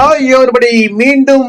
Hi everybody. மீண்டும்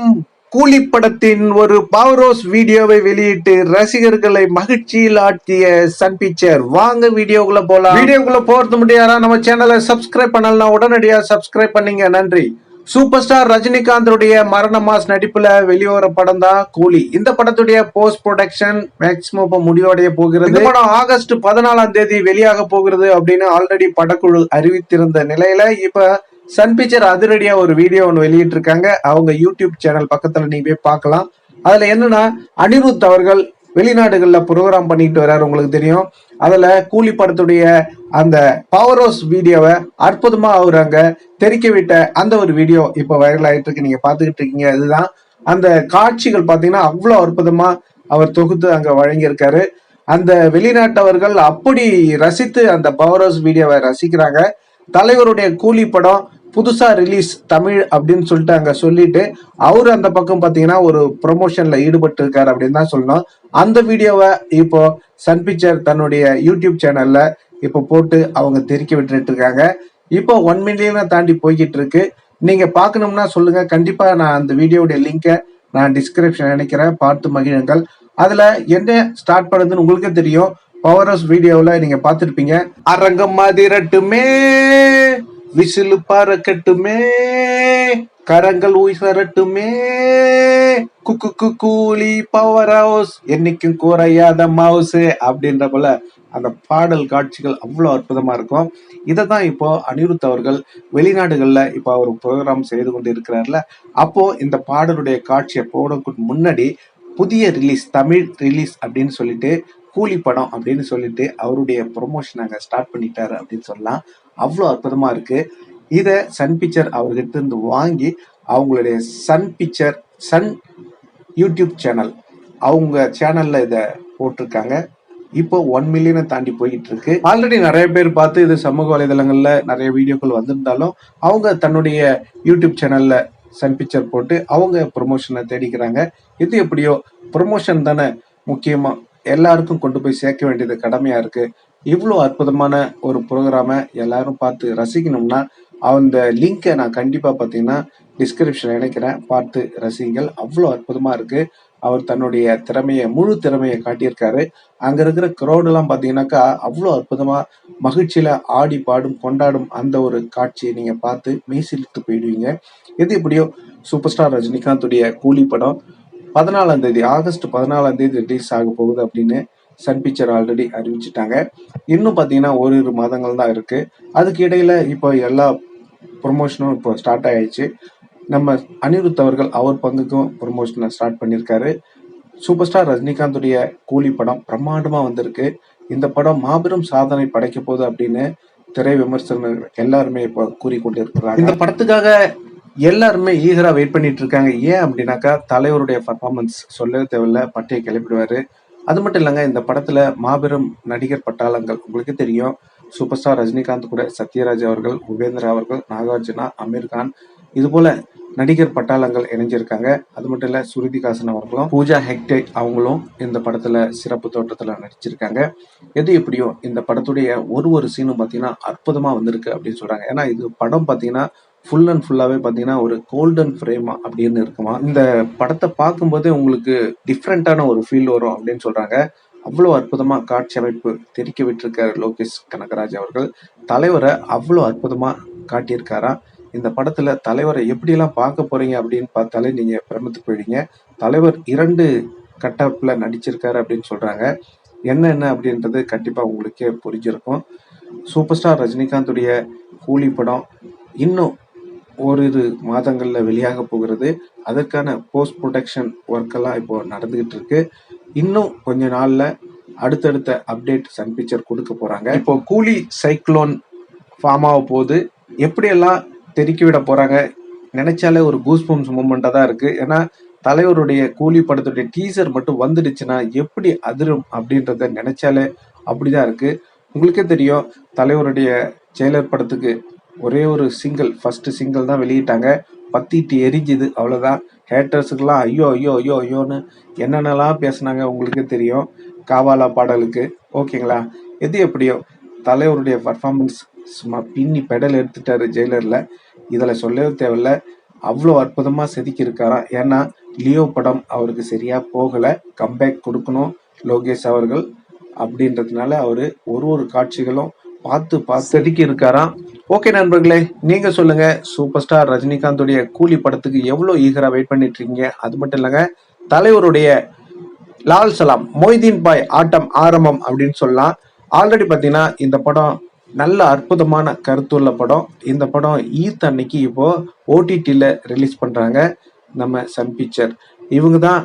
கூலி படத்தின் ஒரு பவரோஸ் வீடியோவை வெளியிட்டு ரசிகர்களை மகிழ்ச்சியில் ஆட்டிய சன் பிக்சர் வாங்க வீடியோக்குள்ள போலாம். வீடியோக்குள்ள போறது முடியாதா நம்ம சேனலை சப்ஸ்கிரைப் பண்ணலாம் உடனடியா சப்ஸ்கிரைப் பண்ணீங்க. நன்றி. சூப்பர் ஸ்டார் ரஜினிகாந்தோடைய மரண மாஸ் நடிப்புல வெளிவர படம் தான் கூலி. இந்த படத்துடைய போஸ்ட் ப்ரொடக்ஷன் மேக்சிமம் இப்ப முடிவடைய போகிறது. இந்த படம் ஆகஸ்ட் பதினாலாம் தேதி வெளியாக போகிறது அப்படின்னு ஆல்ரெடி படக்குழு அறிவித்திருந்த நிலையில இப்ப சன் பிக்சர் அதிரடியா ஒரு வீடியோ ஒன்று வெளியிட்டு இருக்காங்க அவங்க யூடியூப் சேனல் பக்கத்துல நீங்க போய் பார்க்கலாம். அதுல என்னன்னா அனிருத் அவர்கள் வெளிநாடுகளில் ப்ரோக்ராம் பண்ணிட்டு வர்றாரு உங்களுக்கு தெரியும். அதில் கூலி படத்துடைய அந்த பவரோஸ் வீடியோவை அற்புதமாக அவர் அங்கே தெரிக்க விட்ட அந்த ஒரு வீடியோ இப்போ வைரல் ஆகிட்டு இருக்கு நீங்கள் பார்த்துக்கிட்டு இருக்கீங்க. இதுதான் அந்த காட்சிகள் பார்த்தீங்கன்னா அவ்வளோ அற்புதமாக அவர் தொகுத்து அங்கே வழங்கியிருக்காரு. அந்த வெளிநாட்டவர்கள் அப்படி ரசித்து அந்த பவரோஸ் வீடியோவை ரசிக்கிறாங்க. தலைவருடைய கூலி படம் புதுசா ரிலீஸ் தமிழ் அப்படின்னு சொல்லிட்டு அங்க சொல்லிட்டு அவரு அந்த பக்கம் பாத்தீங்கன்னா ஒரு ப்ரொமோஷன்ல ஈடுபட்டு இருக்காரு அப்படின்னு தான் சொல்லணும். அந்த வீடியோவை இப்போ சன் பிக்சர் தன்னுடைய யூடியூப் சேனல்ல இப்போ போட்டு அவங்க தெரிக்க விட்டுட்டு இருக்காங்க. இப்போ ஒன் மில்லியனை தாண்டி போய்கிட்டு இருக்கு. நீங்க பார்க்கணும்னா சொல்லுங்க. கண்டிப்பா நான் அந்த வீடியோடைய லிங்கை நான் டிஸ்கிரிப்ஷன் நினைக்கிறேன் பார்த்து மகிழுங்கள். அதுல என்ன ஸ்டார்ட் பண்ணுதுன்னு உங்களுக்கே தெரியும். பவரஸ் வீடியோவில் நீங்க பார்த்துருப்பீங்க. அரங்கம் மாதிரட்டுமே விசிலு பறக்கட்டுமே கரங்கள் உயரட்டுமே குக்கு கு கூலி பவர் ஹவுஸ் என்னைக்கும் குறையாத மவுஸ் அப்படின்ற போல அந்த பாடல் காட்சிகள் அவ்வளோ அற்புதமாக இருக்கும். இதை தான் இப்போ அனிருத் அவர்கள் வெளிநாடுகளில் இப்போ அவர் ப்ரோக்ராம் செய்து கொண்டு இருக்கிறார்ல அப்போ இந்த பாடலுடைய காட்சியை போடக்கு முன்னாடி புதிய ரிலீஸ் தமிழ் ரிலீஸ் அப்படின்னு சொல்லிட்டு கூலி படம் அப்படின்னு சொல்லிட்டு அவருடைய ப்ரொமோஷன் அங்கே ஸ்டார்ட் பண்ணிட்டாரு அப்படின்னு சொல்லலாம். அவ்வளோ அற்புதமாக இருக்குது இதை சன் பிக்சர் அவர்கிட்ட இருந்து வாங்கி அவங்களுடைய Sun picture Sun YouTube channel அவங்க சேனலில் இதை போட்டிருக்காங்க. இப்போ ஒன் மில்லியனை தாண்டி போயிட்டு இருக்கு ஆல்ரெடி நிறைய பேர் பார்த்து இது சமூக வலைதளங்கள்ல நிறைய வீடியோக்கள் வந்திருந்தாலும் அவங்க தன்னுடைய யூடியூப் சேனல்ல சன் பிக்சர் போட்டு அவங்க ப்ரொமோஷனை தேடிக்கிறாங்க. இது எப்படியோ ப்ரொமோஷன் தானே முக்கியமா எல்லாருக்கும் கொண்டு போய் சேர்க்க வேண்டியது கடமையா இருக்கு. இவ்வளோ அற்புதமான ஒரு ப்ரோக்ராமை எல்லாரும் பார்த்து ரசிக்கணும்னா அந்த லிங்கை நான் கண்டிப்பாக பார்த்தீங்கன்னா டிஸ்கிரிப்ஷன் இணைக்கிறேன் பார்த்து ரசிங்கள் அவ்வளோ அற்புதமாக இருக்குது அவர் தன்னுடைய திறமையை முழு திறமையை காட்டியிருக்காரு. அங்கே இருக்கிற க்ரௌடெல்லாம் பார்த்தீங்கன்னாக்கா அவ்வளோ அற்புதமாக மகிழ்ச்சியில் ஆடி பாடும் கொண்டாடும் அந்த ஒரு காட்சியை நீங்கள் பார்த்து மெய்சிலிட்டு போயிடுவீங்க. எது எப்படியோ சூப்பர் ஸ்டார் ரஜினிகாந்துடைய கூலி படம் பதினாலாம் தேதி ஆகஸ்ட் பதினாலாம் தேதி ரிலீஸ் ஆக போகுது அப்படின்னு சன் பிக்சர் ஆல்ரெடி அறிவிச்சிட்டாங்க. இன்னும் பார்த்தீங்கன்னா ஓரிரு மாதங்கள் தான் இருக்கு. அதுக்கு இடையில இப்போ எல்லா ப்ரொமோஷனும் இப்போ ஸ்டார்ட் ஆயிடுச்சு. நம்ம அனிருத் அவர்கள் அவர் பங்குக்கும் ப்ரொமோஷனை ஸ்டார்ட் பண்ணியிருக்காரு. சூப்பர் ஸ்டார் ரஜினிகாந்துடைய கூலி படம் பிரம்மாண்டமாக வந்திருக்கு. இந்த படம் மாபெரும் சாதனை படைக்க போகுது அப்படின்னு திரை விமர்சனர் எல்லாருமே இப்போ கூறிக்கொண்டு இருக்கிறாங்க இந்த படத்துக்காக எல்லாருமே ஈகரா வெயிட் பண்ணிட்டு இருக்காங்க. ஏன் அப்படின்னாக்கா தலைவருடைய பர்ஃபார்மன்ஸ் சொல்லவே தேவையில்ல. பட்டையை கிளப்பிடுவாரு. அது மட்டும் இல்லைங்க இந்த படத்துல மாபெரும் நடிகர் பட்டாளங்கள். உங்களுக்கு தெரியும் சூப்பர் ஸ்டார் ரஜினிகாந்த் கூட சத்யராஜ் அவர்கள் உபேந்திரா அவர்கள் நாகார்ஜுனா அமீர்கான் இது போல நடிகர் பட்டாளங்கள் இணைஞ்சிருக்காங்க. அது மட்டும் இல்ல சுருதிகாசன் அவர்களும் பூஜா ஹெக்டே அவங்களும் இந்த படத்துல சிறப்பு தோட்டத்துல நடிச்சிருக்காங்க. எது எப்படியோ இந்த படத்துடைய ஒரு ஒரு சீனும் பாத்தீங்கன்னா அற்புதமா வந்திருக்கு அப்படின்னு சொல்றாங்க. ஏன்னா இது படம் பாத்தீங்கன்னா ஃபுல் அண்ட் ஃபுல்லாகவே பார்த்தீங்கன்னா ஒரு கோல்டன் ஃப்ரேமா அப்படின்னு இருக்குமா? இந்த படத்தை பார்க்கும்போதே உங்களுக்கு டிஃப்ரெண்ட்டான ஒரு ஃபீல் வரும் அப்படின்னு சொல்கிறாங்க அவ்வளோ அற்புதமாக காட்சி அமைப்பு தெரிக்க விட்டிருக்கார் லோகேஷ் கனகராஜ் அவர்கள். தலைவரை அவ்வளோ அற்புதமாக காட்டியிருக்காராம் இந்த படத்தில் தலைவரை எப்படியெல்லாம் பார்க்க போகிறீங்க அப்படின்னு பார்த்தாலே நீங்கள் பிரமித்து போயிடுங்க தலைவர் இரண்டு கட்டப்பில் நடிச்சிருக்காரு அப்படின்னு சொல்கிறாங்க என்ன என்ன அப்படின்றது கண்டிப்பாக உங்களுக்கே புரிஞ்சிருக்கும். சூப்பர் ஸ்டார் ரஜினிகாந்துடைய கூலி படம் இன்னும் ஓரிரு மாதங்களில் வெளியாக போகிறது. அதற்கான போஸ்ட் ப்ரொடக்ஷன் ஒர்க்கெல்லாம் இப்போ நடந்துகிட்டு இருக்கு. இன்னும் கொஞ்ச நாளில் அடுத்தடுத்த அப்டேட் சன் பிக்சர் கொடுக்க போகிறாங்க இப்போ கூலி சைக்ளோன் ஃபார்ம் ஆக போகுது. எப்படியெல்லாம் தெருக்கி விட போகிறாங்க நினைச்சாலே ஒரு கூஸ்பம்ஸ் மூமெண்ட்டாக தான் இருக்குது ஏன்னா தலைவருடைய கூலி படத்துடைய டீசர் மட்டும் வந்துடுச்சுன்னா எப்படி அதிரும் அப்படின்றத நினைச்சாலே அப்படிதான் இருக்கு. உங்களுக்கே தெரியும் தலைவருடைய செயலர் படத்துக்கு ஒரே ஒரு சிங்கிள் ஃபஸ்ட்டு சிங்கிள் தான் வெளியிட்டாங்க. பத்திட்டு எரிஞ்சுது அவ்வளோதான் ஹேட்டர்ஸுக்கெல்லாம் ஐயோ ஐயோ ஐயோ ஐயோன்னு என்னென்னலாம் பேசுனாங்க உங்களுக்கே தெரியும். காவாலா பாடலுக்கு. ஓகேங்களா? எது எப்படியோ தலைவருடைய பர்ஃபார்மன்ஸ் சும்மா பின்னி பெடல் எடுத்துட்டாரு ஜெயிலரில். இதில் சொல்லவே தேவையில்ல. அவ்வளோ அற்புதமாக செதுக்கியிருக்காராம். ஏன்னா லியோ படம் அவருக்கு சரியாக போகலை. கம்பேக் கொடுக்கணும் லோகேஷ் அவர்கள். அப்படின்றதுனால அவர் ஒரு ஒரு காட்சிகளும் பார்த்து பார்த்து செதுக்கி இருக்காராம் ஓகே நண்பர்களே நீங்க சொல்லுங்க. சூப்பர் ஸ்டார் ரஜினிகாந்துடைய கூலி படத்துக்கு எவ்வளோ ஈகரா வெயிட் பண்ணிட்டு இருக்கீங்க? அது மட்டும் இல்லைங்க தலைவருடைய லால் சலாம் மொய்தீன் பாய் ஆட்டம் ஆரம்பம் அப்படின்னு சொல்லலாம். ஆல்ரெடி பார்த்தீங்கன்னா இந்த படம் நல்ல அற்புதமான கருத்துள்ள படம். இந்த படம் ஈத் அன்னைக்கு இப்போ ஓடிடியில் ரிலீஸ் பண்ணுறாங்க நம்ம சன் பிக்சர் இவங்க தான்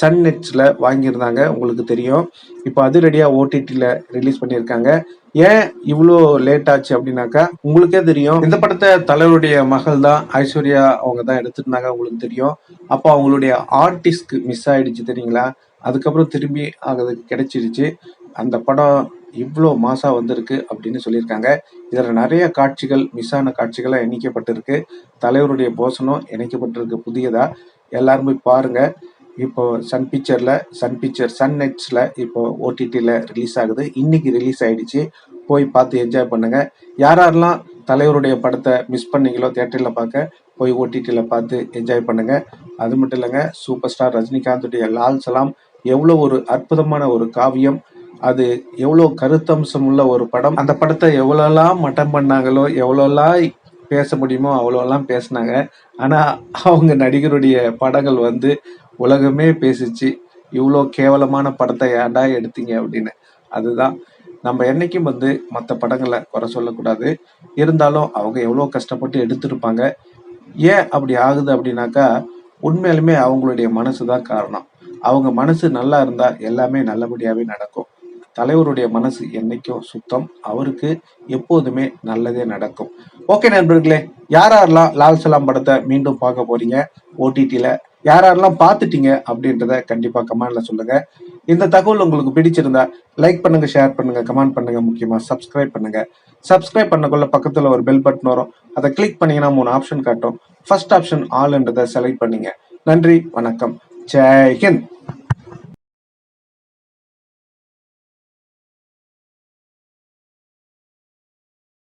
சன் நெட்ஸில் வாங்கியிருந்தாங்க உங்களுக்கு தெரியும். இப்போ அதிரடியாக ஓடிடியில் ரிலீஸ் பண்ணியிருக்காங்க. ஏன் இவ்வளோ லேட் ஆச்சு அப்படின்னாக்கா உங்களுக்கே தெரியும். இந்த படத்தை தலைவருடைய மகள் தான் ஐஸ்வர்யா அவங்க தான் எடுத்துருந்தாங்க உங்களுக்கு தெரியும். அப்போ அவங்களுடைய ஆர்டிஸ்ட்க்கு மிஸ் ஆயிடுச்சு தெரியுங்களா? அதுக்கப்புறம் திரும்பி அதுக்கு கிடைச்சிருச்சு. அந்த படம் இவ்வளோ மாசா வந்திருக்கு அப்படின்னு சொல்லியிருக்காங்க. இதில் நிறைய காட்சிகள் மிஸ் ஆன காட்சிகளாக இணைக்கப்பட்டிருக்கு. தலைவருடைய போசனம் இணைக்கப்பட்டிருக்கு புதியதாக எல்லாரும் போய் இப்போ சன் பிக்சர்ல சன் பிக்சர் சன் நெட்ஸ்ல இப்போ ஓடிடியில் ரிலீஸ் ஆகுது. இன்னைக்கு ரிலீஸ் ஆயிடுச்சு. போய் பார்த்து என்ஜாய் பண்ணுங்க. யார் யாரெல்லாம் தலைவருடைய படத்தை மிஸ் பண்ணீங்களோ தேட்டரில் பார்க்க போய் ஓடிடியில் பார்த்து என்ஜாய் பண்ணுங்க. அது மட்டும் இல்லைங்க சூப்பர் ஸ்டார் ரஜினிகாந்துடைய லால் சலாம் எவ்வளோ ஒரு அற்புதமான ஒரு காவியம். அது எவ்வளோ கருத்தம்சம் உள்ள ஒரு படம். அந்த படத்தை எவ்வளோலாம் மட்டம் பண்ணாங்களோ எவ்வளோலாம் பேச முடியுமோ அவ்வளோலாம் பேசினாங்க. ஆனால் அவங்க நடிகருடைய படங்கள் வந்து உலகமே பேசிச்சு. இவ்வளோ கேவலமான படத்தை ஏன்டா எடுத்தீங்க அப்படின்னு. அதுதான். நம்ம என்னைக்கும் வந்து மற்ற படங்களை குறை சொல்லக்கூடாது. இருந்தாலும் அவங்க எவ்வளோ கஷ்டப்பட்டு எடுத்திருப்பாங்க. ஏன் அப்படி ஆகுது அப்படின்னாக்கா உண்மையிலுமே அவங்களுடைய மனசு தான் காரணம். அவங்க மனசு நல்லா இருந்தால் எல்லாமே நல்லபடியாகவே நடக்கும். தலைவருடைய மனசு என்னைக்கும் சுத்தம். அவருக்கு எப்போதுமே நல்லதே நடக்கும். ஓகே நண்பர்களே யார் யாரெல்லாம் லால் சலாம் படத்தை மீண்டும் பார்க்க போறீங்க? ஓடிடியில் யார் யாரெல்லாம் பார்த்துட்டீங்க அப்படின்றத கண்டிப்பாக கமெண்ட்ல சொல்லுங்க. இந்த தகவல் உங்களுக்கு பிடிச்சிருந்தா லைக் பண்ணுங்க ஷேர் பண்ணுங்க கமெண்ட் பண்ணுங்க முக்கியமாக சப்ஸ்கிரைப் பண்ணுங்க. சப்ஸ்கிரைப் பண்ணக்குள்ள பக்கத்தில் ஒரு பெல் பட்டன் வரும். அதை கிளிக் பண்ணீங்கன்னா மூணு ஆப்ஷன் காட்டும். ஃபர்ஸ்ட் ஆப்ஷன் ஆல்ன்றதை செலக்ட் பண்ணீங்க. நன்றி வணக்கம். ஜெய் ஹிந்த்.